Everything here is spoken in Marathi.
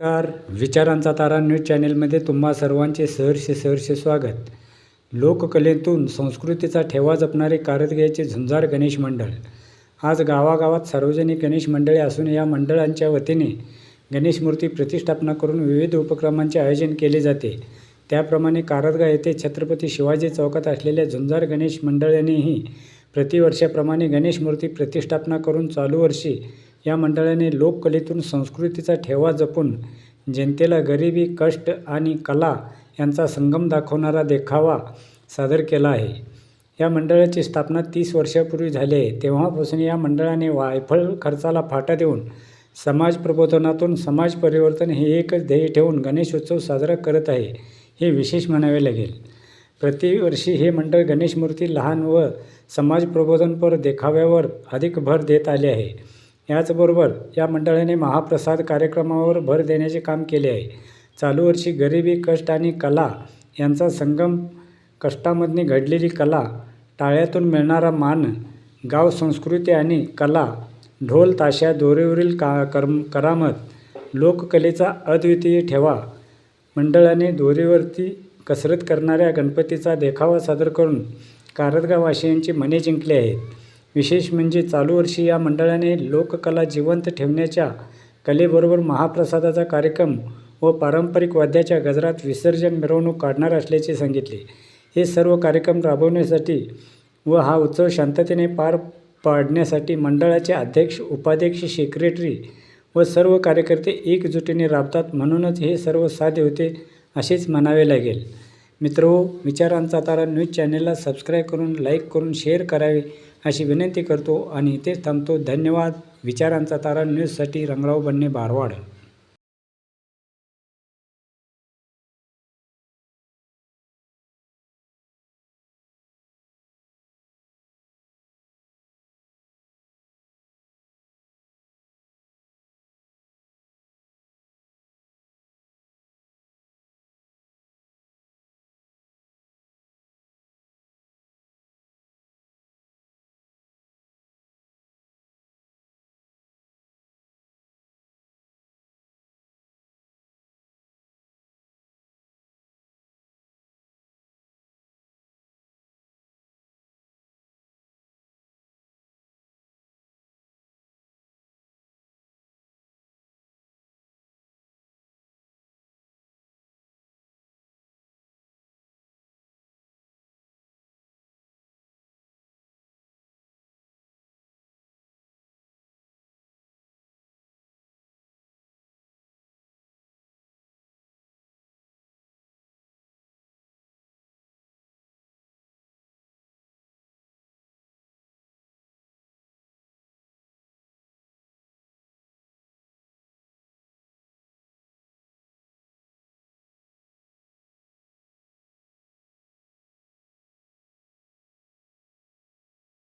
नमस्कार. विचारांचा तारा न्यूज चॅनेलमध्ये तुम्हा सर्वांचे सहर्ष सहर्ष स्वागत. लोककलेतून संस्कृतीचा ठेवा जपणारे कारदगेचे झुंजार गणेश मंडळ. आज गावागावात सार्वजनिक गणेश मंडळे असून या मंडळांच्या वतीने गणेश मूर्ती प्रतिष्ठापना करून विविध उपक्रमांचे आयोजन केले जाते. त्याप्रमाणे कारदगा येथे छत्रपती शिवाजी चौकात असलेल्या झुंजार गणेश मंडळानेही प्रतिवर्षाप्रमाणे गणेश मूर्ती प्रतिष्ठापना करून चालू वर्षी या मंडळाने लोककलेतून संस्कृतीचा ठेवा जपून जनतेला गरिबी कष्ट आणि कला यांचा संगम दाखवणारा देखावा सादर केला आहे. या मंडळाची स्थापना तीस वर्षापूर्वी झाली आहे. तेव्हापासून या मंडळाने वायफळ खर्चाला फाटा देऊन समाज प्रबोधनातून समाज परिवर्तन हे एकच ध्येय ठेवून गणेशोत्सव साजरा करत आहे हे विशेष म्हणावे लागेल. प्रतिवर्षी हे मंडळ गणेश मूर्ती लहान व समाज प्रबोधनपर देखाव्यावर अधिक भर देत आले आहे. याचबरोबर या मंडळाने महाप्रसाद कार्यक्रमावर भर देण्याचे काम केले आहे. चालू वर्षी गरिबी कष्ट आणि कला यांचा संगम कष्टामधनी घडलेली कला टाळ्यातून मिळणारा मान गाव संस्कृती आणि कला ढोल ताशा दोरीवरील का करम करामत लोककलेचा अद्वितीय ठेवा मंडळाने दोरीवरती कसरत करणाऱ्या गणपतीचा देखावा सादर करून कारदगाववासियांची मने जिंकली आहेत. विशेष म्हणजे चालू वर्षी या मंडळाने लोककला जिवंत ठेवण्याच्या कलेबरोबर महाप्रसादाचा कार्यक्रम व पारंपरिक वाद्याच्या गजरात विसर्जन मिरवणूक काढणार असल्याचे सांगितले. हे सर्व कार्यक्रम राबवण्यासाठी व हा उत्सव शांततेने पार पाडण्यासाठी मंडळाचे अध्यक्ष उपाध्यक्ष सेक्रेटरी व सर्व कार्यकर्ते एकजुटीने राबतात म्हणूनच हे सर्व साध्य होते असेच म्हणावे लागेल. मित्रो विचारांचा तारा न्यूज चॅनेलला सबस्क्राईब करून लाईक करून शेअर करावे. अशी विनंती करतो आणि इथेच थांबतो. धन्यवाद. विचारांचा तारा न्यूजसाठी रंगराव बन्ने बारवाड.